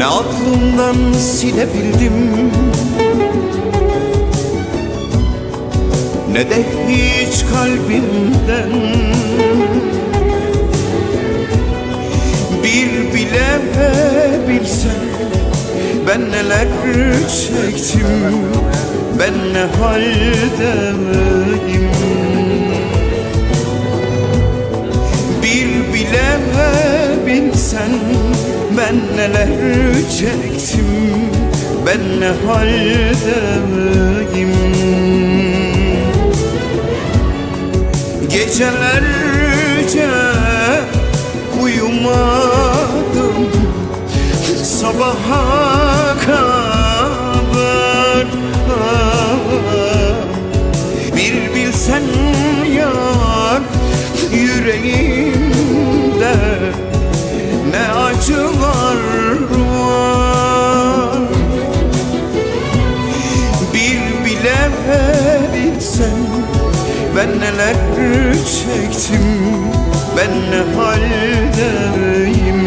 aklımdan silebildim? Ne de hiç kalbimden? Bir bile bilsen ben neler çektim Ben ne haldeyim ben neler çektim Ben ne haldeyim Gecelerce uyumadım bilsen ben neler çektim? Ben ne haldeyim?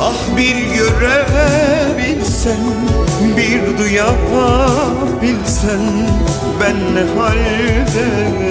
Ah bir görebilsen Bir duyabilsen Ben ne haldeyim